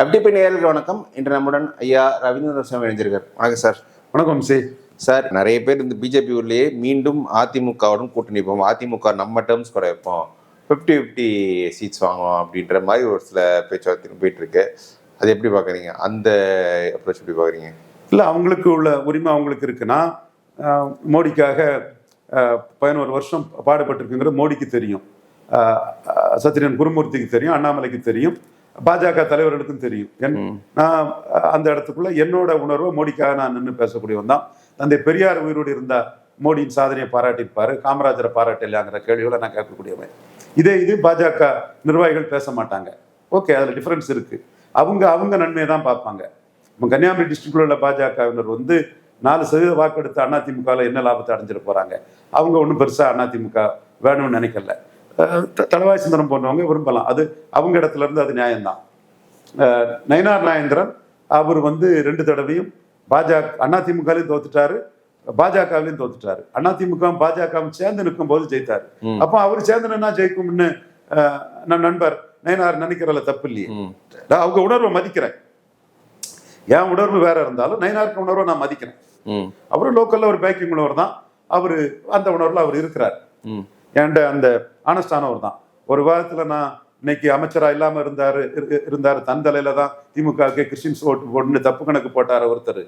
FTP நேயர்களுக்கு வணக்கம். இன்று நம்முடன் ஐயா ரவீந்திர சுவாமி இணைஞ்சிருக்கார் வணக்கம் சார். வணக்கம் சி. சார் நிறைய பேர் இந்த பிஜேபி உள்ளேயே மீண்டும் அதிமுகவுடன் கூட்டணி வைப்போம். அதிமுக நம்ம டேர்ம்ஸ் கூட வைப்போம். ஃபிஃப்டி ஃபிஃப்டி சீட்ஸ் வாங்குவோம் அப்படின்ற மாதிரி ஒரு சில பேச்சுவார்த்தை போயிட்டு இருக்கு. அது எப்படி பார்க்குறீங்க? அந்த அப்ரோச் எப்படி பார்க்குறீங்க? இல்லை அவங்களுக்கு உள்ள உரிமை அவங்களுக்கு இருக்குன்னா மோடிக்காக பதினோரு வருஷம் பாடுபட்டிருக்குங்கிறது மோடிக்கு தெரியும். சத்யன் குருமூர்த்திக்கு தெரியும் அண்ணாமலைக்கு தெரியும். பாஜக தலைவர்களுக்கும் தெரியும். என் நான் அந்த இடத்துக்குள்ள என்னோட உணர்வை மோடிக்காக நான் நின்று பேசக்கூடியவன் தான். தந்தை பெரியார் உயிரோடு இருந்தா மோடியின் சாதனையை பாராட்டியிருப்பாரு காமராஜரை பாராட்டலையாங்கிற கேள்விகளை நான் கேட்கக்கூடியவன். இதே இது பாஜக நிர்வாகிகள் பேச மாட்டாங்க. ஓகே அதில் டிஃபரன்ஸ் இருக்கு. அவங்க அவங்க நன்மையை தான் பார்ப்பாங்க. நம்ம கன்னியாகுமரி டிஸ்ட்ரிக்ட்ல உள்ள பாஜகவினர் வந்து நாலு சதவீத வாக்கெடுத்து அதிமுகவில் என்ன லாபத்தை அடைஞ்சிட போறாங்க? அவங்க ஒன்றும் பெருசா அதிமுக வேணும்னு நினைக்கல. தளவாய் சுந்தரம் போன்றவங்க விரும்பலாம். அது அவங்க இடத்துல இருந்து அது நியாயம்தான். நயினார் நாயந்திரன் அவர் வந்து ரெண்டு தடவையும் பாஜக அதிமுகலையும் தோத்துட்டாரு. பாஜகவிலையும் தோத்துட்டாரு. அதிமுக பாஜகவும் சேர்ந்து நிற்கும் போது ஜெயித்தாரு. அப்போ அவர் சேர்ந்து நின்னா ஜெயிக்கும்னு நம் நண்பர் நயினார் நினைக்கிறதுல தப்பு இல்லையே. நான் அவங்க உணர்வை மதிக்கிறேன். என் உணர்வு வேற இருந்தாலும் நயினாருக்கு உணர்வை நான் மதிக்கிறேன். அவரும் லோக்கல்ல ஒரு பேக்கிங் உணர்வு தான் அவரு அந்த உணர்வுல அவர் இருக்கிறார். என்கிட்ட அந்த ஆனஸ்டானவர் தான். ஒரு வாரத்தில் நான் இன்னைக்கு அமைச்சராக இல்லாமல் இருந்தார் இரு- தன் தலையில தான் திமுகவுக்கு கிறிஸ்டின்ஸ் ஓட்டு போட்டுன்னு தப்பு கணக்கு போட்டார் ஒருத்தர்.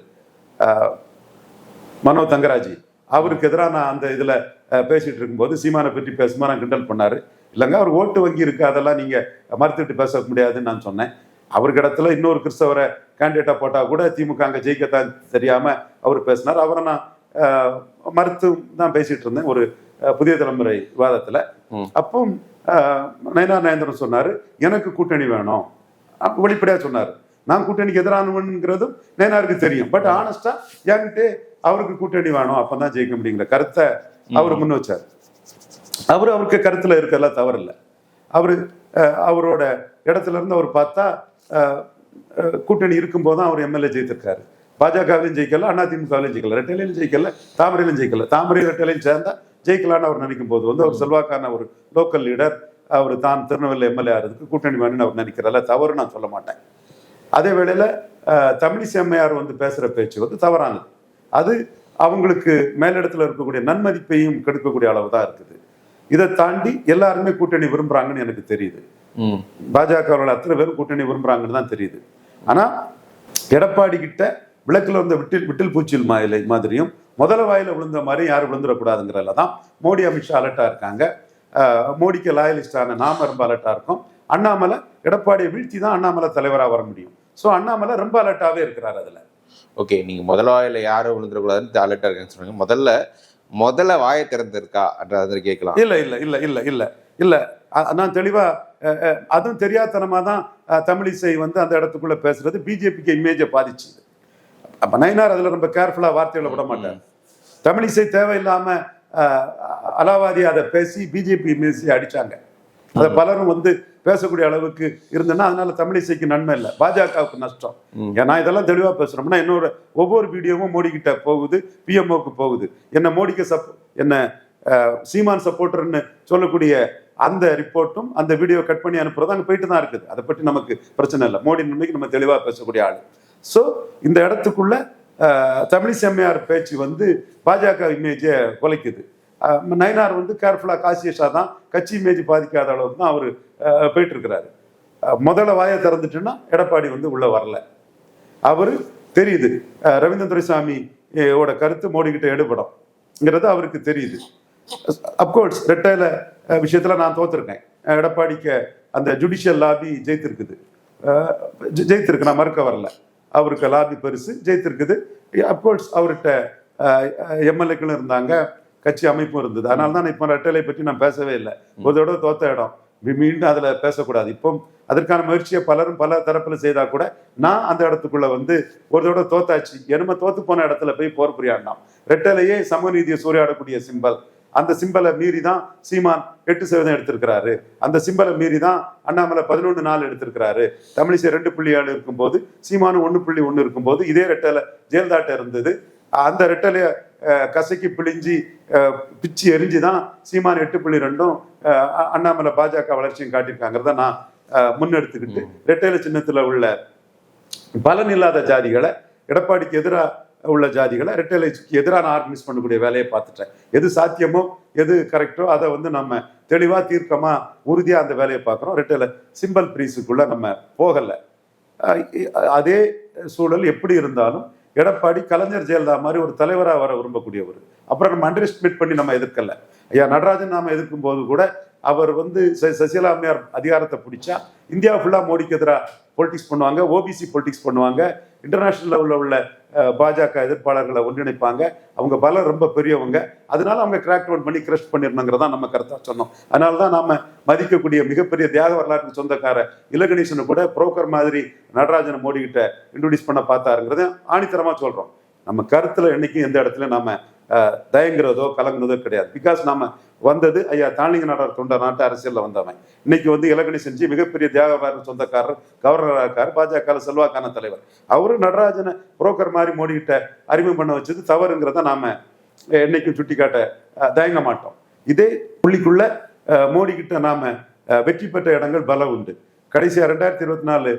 மனோ தங்கராஜி. அவருக்கு எதிராக நான் அந்த இதில் பேசிகிட்டு இருக்கும்போது சீமானை பற்றி பேசுமா நான் கிண்டல் பண்ணார். இல்லைங்க அவர் ஓட்டு வங்கி இருக்கு அதெல்லாம் நீங்கள் மறுத்துட்டு பேச முடியாதுன்னு நான் சொன்னேன். அவருக்கு இடத்துல இன்னொரு கிறிஸ்தவரை கேண்டிடேட்டாக போட்டால் கூட திமுக அங்கே ஜெயிக்கத்தான் தெரியாமல் அவர் பேசினார். அவரை நான் மறுத்து தான் பேசிகிட்டு இருந்தேன். ஒரு புதிய தலைமுறை விவாதத்துல. அப்போ அஹ், நயனார் நயந்திரன் சொன்னாரு எனக்கு கூட்டணி வேணும். அப்ப வெளிப்படையா சொன்னாரு. நான் கூட்டணிக்கு எதிரானவன்ங்கிறதும் நயனாருக்கு தெரியும். பட் ஆனஸ்டா என்கிட்ட அவருக்கு கூட்டணி வேணும். அப்பதான் ஜெயிக்க முடியுங்கிற கருத்தை அவர் முன் வச்சார். அவரு அவருக்கு கருத்துல இருக்கல தவறில்லை. அவரு அவரோட இடத்துல இருந்து அவர் பார்த்தா கூட்டணி இருக்கும்போது தான் அவர் எம்எல்ஏ ஜெயித்திருக்காரு. பாஜகவிலையும் ஜெயிக்கல அதிமுகவிலையும் ஜெயிக்கல ரெட்டையிலையும் ஜெயிக்கல தாமரையிலும் ஜெயிக்கல. தாமரை ரெட்டையிலையும் சேர்ந்தா ஜெயிக்கலான்னு அவர் நினைக்கும் போது வந்து அவர் செல்வாக்கான ஒரு லோக்கல் லீடர் அவர் தான் திருநெல்வேலி எம்எல்ஏ ஆகிறதுக்கு கூட்டணி வேணும்னு அவர் நினைக்கிறதில்ல தவறு நான் சொல்ல மாட்டேன். அதே வேளையில தமிழிசை அம்மையார் வந்து பேசுற பேச்சு வந்து தவறானது. அது அவங்களுக்கு மேலிடத்துல இருக்கக்கூடிய நன்மதிப்பையும் கெடுக்கக்கூடிய அளவு தான் இருக்குது. இதை தாண்டி எல்லாருமே கூட்டணி விரும்புறாங்கன்னு எனக்கு தெரியுது. ம். பாஜகவில் அத்தனை பேரும் கூட்டணி விரும்புறாங்கன்னு தான் தெரியுது. ஆனா எடப்பாடி கிட்ட விளக்குல இருந்த விட்டில் விட்டில் பூச்சில் மாயிலை மாதிரியும் முதல வாயில விழுந்த மாதிரி யாரும் விழுந்துடக்கூடாதுங்கிறதுல தான் மோடி அமித்ஷா அலர்ட்டா இருக்காங்க. மோடிக்கு லாயலிஸ்டான நாம ரொம்ப அலர்ட்டா இருக்கும். அண்ணாமலை எடப்பாடியை வீழ்த்தி தான் அண்ணாமலை தலைவராக வர முடியும். ஸோ அண்ணாமலை ரொம்ப அலர்ட்டாவே இருக்கிறார் அதுல. ஓகே நீங்க முதல்ல வாயில யாரும் விழுந்துடக்கூடாதுன்னு அலர்ட்டா இருக்கேன்னு சொன்னீங்க முதல்ல முதல்ல வாயை திறந்திருக்கா? அதை கேட்கலாம். இல்ல இல்ல இல்ல இல்ல இல்ல இல்ல. நான் தெளிவா அஹ், அஹ், அதுவும் தெரியாதனமா தான் தமிழிசை வந்து அந்த இடத்துக்குள்ள பேசுறது. பிஜேபிக்கு இமேஜை பாதிச்சுது. அப்ப நயினார் அதுல ரொம்ப கேர்ஃபுல்லா வார்த்தைகளை விட மாட்டார். தமிழிசை தேவையில்லாம அஹ், அலாவாதி அதை பேசி பிஜேபி இமேஜை அடிச்சாங்க. அதை பலரும் வந்து பேசக்கூடிய அளவுக்கு இருந்ததுன்னா அதனால தமிழிசைக்கு நன்மை இல்லை. பாஜகவுக்கு நஷ்டம். ஏன்னா இதெல்லாம் தெளிவா பேசுறோம்னா என்னோட ஒவ்வொரு வீடியோவும் மோடி கிட்ட போகுது பிஎம்ஓக்கு போகுது. என்ன மோடிக்கு சப் என்ன சீமான் சப்போர்ட்டர்னு சொல்லக்கூடிய அந்த ரிப்போர்ட்டும் அந்த வீடியோ கட் பண்ணி அனுப்புறது அங்கே போயிட்டு தான் இருக்குது. அதை பற்றி நமக்கு பிரச்சனை இல்லை. மோடி நன்மைக்கு நம்ம தெளிவாக பேசக்கூடிய ஆள். ஸோ இந்த இடத்துக்குள்ள தமிழிசெம்மையார் பேச்சு வந்து பாஜக இமேஜை குலைக்குது. நயனார் வந்து கேர்ஃபுல்லாக காசியஷா தான் கட்சி இமேஜ் பாதிக்காத அளவுக்கு தான் அவர் போயிட்டு இருக்கிறாரு முதல்ல வாயை திறந்துட்டுன்னா எடப்பாடி வந்து உள்ளே வரல. அவர் தெரியுது அஹ், ரவீந்திர துரைசாமி ஓட கருத்து மோடி எடுபடும்ங்கிறது அவருக்கு தெரியுது. அப்கோர்ஸ் ரெட்டையில விஷயத்தில் நான் தோத்துருக்கேன். எடப்பாடிக்கு அந்த ஜுடிஷியல் லாபி ஜெயித்திருக்குது. ஜெ- ஜெயித்திருக்கு நான் மறுக்க வரல. அவருக்கு லாபி பெருசு ஜெயித்திருக்குது. அப்கோர்ஸ் அவர்கிட்ட எம்எல்ஏக்களும் இருந்தாங்க கட்சி அமைப்பும் இருந்தது. அதனால தான் இப்போ ரெட்டலை பற்றி நான் பேசவே இல்லை. ஒரு தடவை தோத்த இடம். மீண்டும் அதுல பேசக்கூடாது. இப்போ அதற்கான முயற்சியை பலரும் பல தரப்புல செய்தா கூட நான் அந்த இடத்துக்குள்ள வந்து ஒரு தடவை தோத்தாச்சு. என்னமோ தோத்து போன இடத்துல போய் போர் புரியாண்டாம். ரெட்டலையே சமநீதியை சூறையாடக்கூடிய சிம்பல். அந்த சிம்பலை மீறி தான் சீமான் எட்டு சதவீதம் எடுத்திருக்கிறாரு. அந்த சிம்பலை மீறி தான் அண்ணாமலை பதினொன்று நாள் எடுத்திருக்கிறாரு. தமிழிசை ரெண்டு புள்ளி ஏழு இருக்கும்போது சீமானு ஒன்று புள்ளி ஒன்று இருக்கும்போது இதே ரெட்டலை ஜெயலலிதாட்ட இருந்தது. அந்த ரெட்டலைய கசக்கி பிழிஞ்சி பிச்சு எரிஞ்சு தான் சீமான் எட்டு புள்ளி ரெண்டும் அண்ணாமலை பாஜக வளர்ச்சியும் காட்டியிருக்காங்கிறத நான் முன்னெடுத்துக்கிட்டு ரெட்டையில சின்னத்துல உள்ள பலன் இல்லாத ஜாதிகளை எடப்பாடிக்கு எதிராக உள்ள ஜாதிகளை ரெட்டலைக்கு எதிராக நான் ஆர்கனைஸ் பண்ணக்கூடிய வேலையை பார்த்துட்டேன். எது சாத்தியமோ எது கரெக்டோ அதை வந்து நம்ம தெளிவாக தீர்க்கமாக உறுதியாக அந்த வேலையை பார்க்குறோம். ரெட்டலை சிம்பிள் ப்ரீஸுக்குள்ளே நம்ம போகலை. அதே சூழல் எப்படி இருந்தாலும் எடப்பாடி கலைஞர் ஜெயலலிதா மாதிரி ஒரு தலைவராக வர விரும்பக்கூடியவர். அப்புறம் நம்ம அண்டர் எஸ்டிமேட் பண்ணி நம்ம எதிர்க்கலை. ஐயா நடராஜன் நாம எதிர்க்கும் போது கூட அவர் வந்து ச- சசிகலா அம்மையார் அதிகாரத்தை பிடிச்சா இந்தியா ஃபுல்லாக மோடிக்கு எதிராக பொலிட்டிக்ஸ் பண்ணுவாங்க ஓபிசி பொலிட்டிக்ஸ் பண்ணுவாங்க இன்டர்நேஷனல் லெவலில் உள்ள பாஜக எதிர்ப்பாளர்களை ஒன்றிணைப்பாங்க. அவங்க பலம் ரொம்ப பெரியவங்க. அதனால அவங்க கிராக் டவுன் பண்ணி கிரஷ் பண்ணிடணுங்கிறதா நம்ம கருத்தாக சொன்னோம். அதனால தான் நாம மதிக்கக்கூடிய மிகப்பெரிய தியாக வரலாற்று சொந்தக்கார இலகணேசனை கூட புரோக்கர் மாதிரி நடராஜனை மோடி கிட்ட இன்ட்ரோடியூஸ் பண்ண பார்த்தாருங்கிறத ஆணித்தரமாக சொல்கிறோம் நம்ம கருத்தில் என்னைக்கும் எந்த இடத்துல நாம தயங்குறதோ கலங்குறதோ கிடையாது. பிகாஸ் நாம வந்தது ஐயா தாளிங்க நாடார் தொண்ட நாட்டு அரசியலில் வந்தவன். இன்னைக்கு வந்து இலக்கணி செஞ்சு மிகப்பெரிய தியாக சொந்தக்காரர் கவர்னராக இருக்கார் பாஜக செல்வாக்கான தலைவர். அவரு நடராஜனை புரோக்கர் மாதிரி மோடி அறிமுகம் பண்ண வச்சது தவறுங்கிறத நாம என்னைக்கும் சுட்டிக்காட்ட காட்ட தயங்க மாட்டோம். இதே புள்ளிக்குள்ள மோடி கிட்ட நாம வெற்றி பெற்ற இடங்கள் பல உண்டு. கடைசியாக ரெண்டாயிரத்தி இருபத்தி நாலு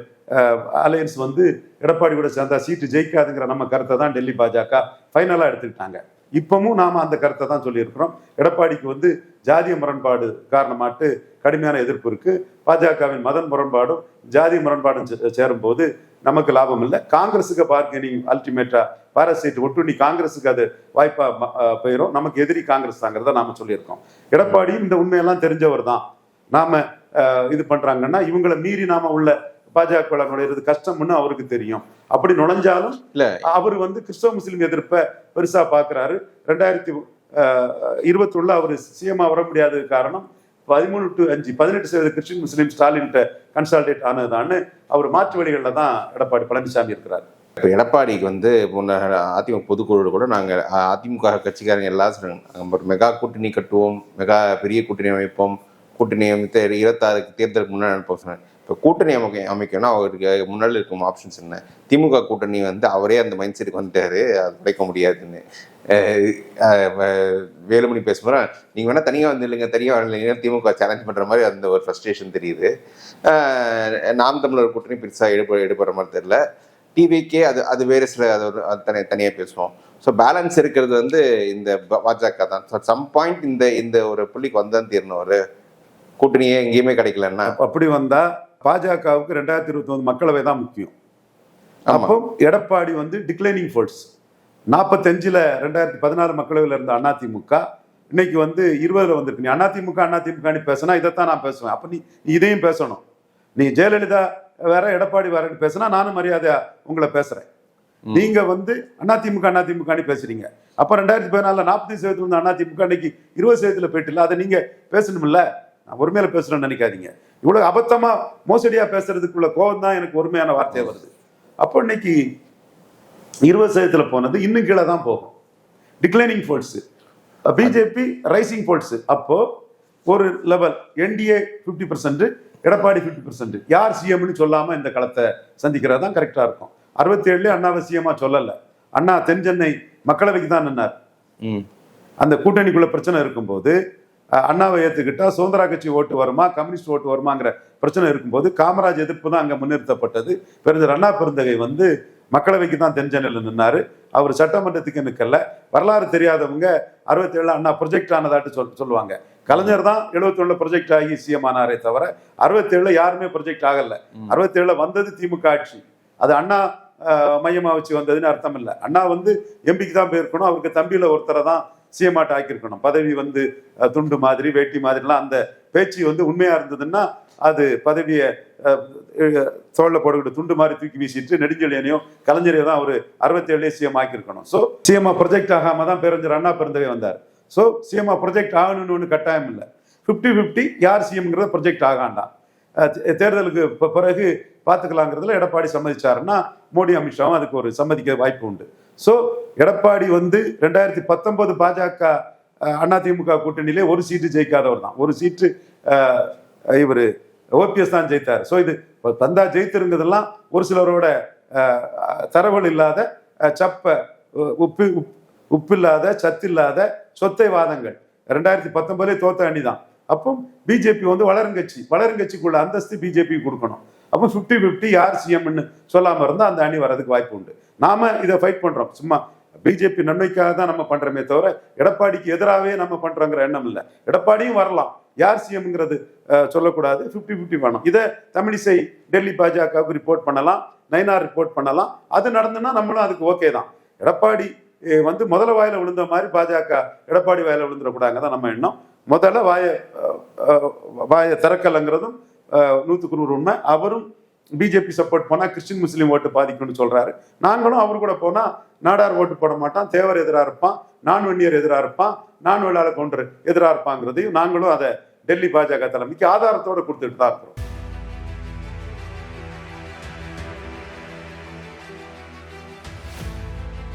அலையன்ஸ் வந்து எடப்பாடி கூட சேர்ந்தா சீட்டு ஜெயிக்காதுங்கிற நம்ம கருத்தை தான் டெல்லி பாஜக ஃபைனலாக எடுத்துக்கிட்டாங்க. இப்பவும் நாம அந்த கருத்தை தான் சொல்லியிருக்கிறோம். எடப்பாடிக்கு வந்து ஜாதிய முரண்பாடு காரணமாட்டு கடுமையான எதிர்ப்பு இருக்கு. பாஜகவின் மதன் முரண்பாடும் ஜாதி முரண்பாடும் சே- சேரும்போது நமக்கு லாபம் இல்லை. காங்கிரஸுக்கு பார்கெனிங் அல்டிமேட்டா பாரசைட் ஒட்டுண்ணி காங்கிரஸுக்கு அது வாய்ப்பா ம- நமக்கு எதிரி காங்கிரஸ் தாங்கிறத நாம சொல்லியிருக்கோம். எடப்பாடியும் இந்த உண்மையெல்லாம் தெரிஞ்சவர் தான். நாம இது பண்றாங்கன்னா இவங்களை மீறி நாம உள்ள பாஜக நுழையிறது கஷ்டம்னு அவருக்கு தெரியும். அப்படி நுழைஞ்சாலும் இல்ல. அவர் வந்து கிறிஸ்தவ முஸ்லீம் எதிர்ப்பை பெருசா பாக்குறாரு. ரெண்டாயிரத்தி இருபத்தி ஒண்ணுல அவர் சிஎம் வர முடியாத காரணம் பதிமூணு டு அஞ்சு பதினெட்டு சதவீத கிறிஸ்டின் முஸ்லீம் ஸ்டாலின்கிட்ட கன்சால்டேட் ஆனதுதான்னு அவர் மாற்று வழிகளில் தான் எடப்பாடி பழனிசாமி இருக்கிறார். இப்போ எடப்பாடிக்கு வந்து முன்ன அதிமுக பொதுக்குழு கூட நாங்கள் அதிமுக கட்சிக்காரங்க எல்லாம் ஒரு மெகா கூட்டணி கட்டுவோம் மெகா பெரிய கூட்டணி அமைப்போம் கூட்டணி அமைத்து இருபத்தாறுக்கு தேர்தலுக்கு முன்னாடி அனுப்ப சொன்னாங்க. இப்போ கூட்டணி அமைக்க அமைக்கணும்னா அவருக்கு முன்னாடி இருக்கும் ஆப்ஷன்ஸ் என்ன? திமுக கூட்டணி வந்து அவரே அந்த மைண்ட் செட்டுக்கு வந்துட்டாரு அது உடைக்க முடியாதுன்னு. வேலுமணி பேசும்போது நீங்கள் வேணால் தனியாக வந்து இல்லைங்க தனியாக வரலைங்க திமுக சேலஞ்ச் பண்ணுற மாதிரி அந்த ஒரு ஃப்ரஸ்ட்ரேஷன் தெரியுது. நாம் தமிழர் கூட்டணி பெருசாக எடுப்ப எடுப்படுற மாதிரி தெரியல. டிவிக்கே அது அது வேறு சில அது ஒரு அது தனி தனியாக பேசுவோம். ஸோ பேலன்ஸ் இருக்கிறது வந்து இந்த பாஜக தான். ஸோ சம் பாயிண்ட் இந்த இந்த ஒரு புள்ளிக்கு வந்தான் தீரணும் ஒரு கூட்டணியே எங்கேயுமே கிடைக்கலன்னா. அப்படி வந்தால் பாஜகவுக்கு ரெண்டாயிரத்தி இருபத்தி ஒன்பது மக்களவை தான் முக்கியம். அப்போ எடப்பாடி வந்து டிக்ளைனிங் ஃபோர்ஸ் நாற்பத்தஞ்சுல ரெண்டாயிரத்தி பதினாறு மக்களவையில் இருந்த அதிமுக இன்னைக்கு வந்து இருபதுல வந்திருக்கு. நீ அதிமுக அதிமுகன்னு பேசினா இதைத்தான் நான் பேசுவேன். அப்ப நீ இதையும் பேசணும். நீ ஜெயலலிதா வேற எடப்பாடி வேறன்னு பேசினா நானும் மரியாதையா உங்களை பேசுறேன். நீங்க வந்து அதிமுக அதிமுகன்னு பேசுறீங்க. அப்ப ரெண்டாயிரத்தி பதினாலுல நாற்பத்தி சதவீதம் வந்து அதிமுக இன்னைக்கு இருபது சதவீதத்துல போயிட்டு இல்லை. அதை நீங்க பேசணும்ல? நான் ஒருமையில பேசுறேன்னு நினைக்காதீங்க. இவ்வளவு அபத்தமா மோசடியா பேசுறதுக்குள்ள கோவம் தான் எனக்கு ஒருமையான வார்த்தை வருது. அப்போ இன்னைக்கு இருபது சதவீதத்துல போனது இன்னும் கீழே தான் போகும். Declining force BJP rising force அப்போ ஒரு level NDA fifty percent Edappadi fifty percent யார் சிஎம்னு சொல்லாம இந்த களத்தை சந்திக்கிறது தான் கரெக்டா இருக்கும். அறுபத்தி ஏழுல அண்ணாவை சிஎம்மா சொல்லல. அண்ணா தென் சென்னை மக்களவைக்கு தான் நின்னார். அந்த கூட்டணிக்குள்ள பிரச்சனை இருக்கும்போது அண்ணாவை ஏத்துக்கிட்டா சுதந்திரா கட்சி ஓட்டு வருமா கம்யூனிஸ்ட் ஓட்டு வருமாங்கிற பிரச்சனை இருக்கும்போது காமராஜ் எதிர்ப்பு தான் அங்க முன்னிறுத்தப்பட்டது. பெருந்தர் அண்ணா பெருந்தகை வந்து மக்களவைக்கு தான் தென் சென்னையில் நின்னாரு. அவர் சட்டமன்றத்துக்கு நிக்கல. வரலாறு தெரியாதவங்க அறுபத்தி ஏழுல அண்ணா ப்ரொஜெக்ட் ஆனதாட்டு சொல் சொல்லுவாங்க. கலைஞர் தான் எழுபத்தி ஒண்ணுல ப்ரொஜெக்ட் ஆகி சிஎம் ஆனாரே தவிர அறுபத்தி ஏழுல யாருமே ப்ரொஜெக்ட் ஆகல. அறுபத்தி ஏழுல வந்தது திமுக ஆட்சி. அது அண்ணா அஹ், மையமா வச்சு வந்ததுன்னு அர்த்தம் இல்லை அண்ணா வந்து எம்பிக்கு தான் போயிருக்கணும். அவருக்கு தம்பியில ஒருத்தரை தான் சிஎம்ஆட் ஆக்கியிருக்கணும். பதவி வந்து துண்டு மாதிரி வேட்டி மாதிரிலாம் அந்த பேச்சு வந்து உண்மையா இருந்ததுன்னா அது பதவியை தோல்ல போட்டுக்கிட்டு துண்டு மாதிரி தூக்கி வீசிட்டு நெடுஞ்செழியனையும் கலைஞரையும் தான் அவர் அறுபத்தேழுலேயே சிஎம் ஆக்கியிருக்கணும். ஸோ சிஎம்ஆ ப்ரொஜெக்ட் ஆகாம தான் பேரஞ்சர் அண்ணா பிறந்தவே வந்தார். ஸோ சிஎம்ஆ ப்ரொஜெக்ட் ஆகணும்னு ஒன்று கட்டாயம் இல்லை. ஃபிஃப்டி ஃபிஃப்டி யார் சிஎம்ங்கிறத ப்ரொஜெக்ட் ஆகாண்டாம் தேர்தலுக்கு பிறகு பார்த்துக்கலாங்கிறதுல எடப்பாடி சம்மதிச்சாருன்னா மோடி அமித்ஷாவும் அதுக்கு ஒரு சம்மதிக்க வாய்ப்பு உண்டு. ஸோ எடப்பாடி வந்து ரெண்டாயிரத்தி பத்தொன்பது பாஜக அதிமுக கூட்டணியிலே ஒரு சீட்டு ஜெயிக்காதவர் தான். ஒரு சீட்டு இவர் ஓபிஎஸ் தான் ஜெயித்தார். ஸோ இது தந்தா ஜெயித்திருந்ததெல்லாம் ஒரு சிலரோட தரவல் தரவுகள் இல்லாத சப்ப உப்பு உப்- உப்பில்லாத சத்தில்லாத சொத்தை வாதங்கள். ரெண்டாயிரத்தி பத்தொன்பதுலேயே தோத்த அணி தான் அப்போ பிஜேபி வந்து வளருங்கட்சி வளருங்கட்சிக்குள்ள அந்தஸ்து பிஜேபி கொடுக்கணும். அப்போ ஃபிஃப்டி ஃபிஃப்டி யார் சிஎம்னு சொல்லாமல் இருந்தால் அந்த அணி வரதுக்கு வாய்ப்பு உண்டு. நாம இதை ஃபைட் பண்றோம். சும்மா பிஜேபி நன்மைக்காக தான் நம்ம பண்றோமே தவிர எடப்பாடிக்கு எதிராகவே நம்ம பண்றோங்கிற எண்ணம் இல்லை. எடப்பாடியும் வரலாம். யார் சிஎம்ங்கிறது சொல்லக்கூடாது. ஃபிஃப்டி ஃபிஃப்டி வேணும். இதை தமிழிசை டெல்லி பாஜகவுக்கு ரிப்போர்ட் பண்ணலாம். நைனார் ரிப்போர்ட் பண்ணலாம். அது நடந்துன்னா நம்மளும் அதுக்கு ஓகே தான். எடப்பாடி வந்து முதல்ல வாயில விழுந்த மாதிரி பாஜக எடப்பாடி வாயில விழுந்துடக்கூடாங்க தான் நம்ம எண்ணம். முதல்ல வாய வாய வாயை திறக்கலைங்கிறதும் நூற்றுக்கு நூத்துக்கு நூறு உண்மை. அவரும் பிஜேபி சப்போர்ட் போனால் கிறிஸ்டின் முஸ்லீம் ஓட்டு பாதிக்கும்னு சொல்றாரு. நாங்களும் அவர் கூட போனால் நாடார் ஓட்டு போட மாட்டான் தேவர் எதிராக இருப்பான் நான் வெண்ணியர் எதிராக இருப்பான் நான் வேளாள கவுண்டர் எதிராக இருப்பாங்கிறதையும் நாங்களும் அதை டெல்லி பாஜக தலைமைக்கு ஆதாரத்தோட கொடுத்துட்டு தான் இருக்கிறோம்.